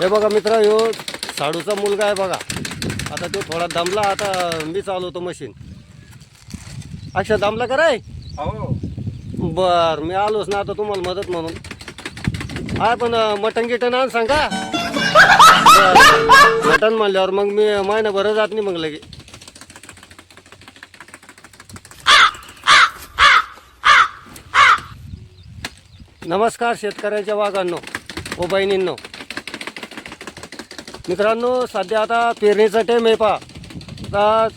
हे बघा मित्र ह्यो साडूचा मुलगा आहे बघा. आता तो थोडा दमला आता मी चालवतो मशीन अक्षा दमला का रे? हो. बर मी आलोच ना आता तुम्हाला मदत म्हणून. हा पण मटण गिटण आण सांगा. बरं. मटण म्हणल्यावर मग मी महिनाभर जात नाही मग लगे. नमस्कार शेतकऱ्याच्या वाघांनो व बहिणींनो. मित्रांनो सध्या आता पेरणीचा टाईम आहे पा आता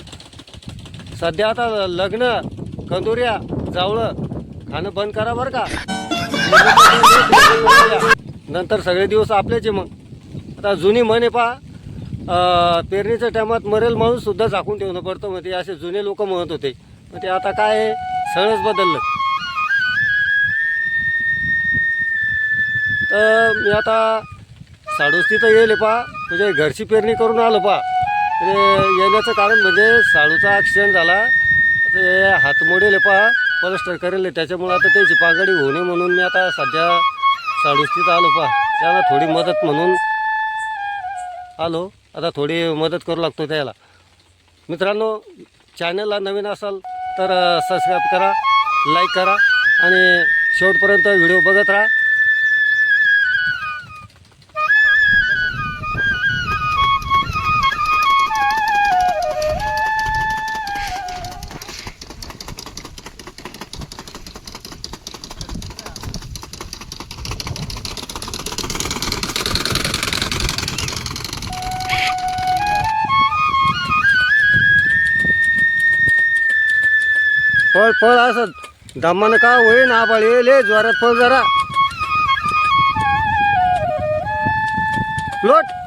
सध्या आता लग्न कंदुऱ्या जावळं खाणं बंद करा बरं का. नंतर सगळे दिवस आपल्याचे मग. आता जुनी म्हण आहे पा पेरणीच्या टायमात मरेल माणूस सुद्धा झाकून ठेवणं पडतं. मग ते असे जुने लोक म्हणत होते. मग ते आता काय आहे, सगळंच बदललं. तर मी आता साडूस तिथं येईल पा. म्हणजे घरची पेरणी करून आलो पा. म्हणजे येण्याचं कारण म्हणजे साडूचा ॲक्सिडेंट झाला. ते हात मोडेल पा. पलस्टर करेल त्याच्यामुळे आता त्याची पागडी होऊ नये म्हणून मी आता सध्या साडूस तिथं आलो पा. त्याला थोडी मदत म्हणून आलो. आता थोडी मदत करू लागतो त्याला. मित्रांनो चॅनलला नवीन असाल तर सबस्क्राईब करा लाईक करा आणि शेवटपर्यंत व्हिडिओ बघत राहा. फळ फळ असत दमन का होईन आबाळ येले जोरात फळ जरा. लोट.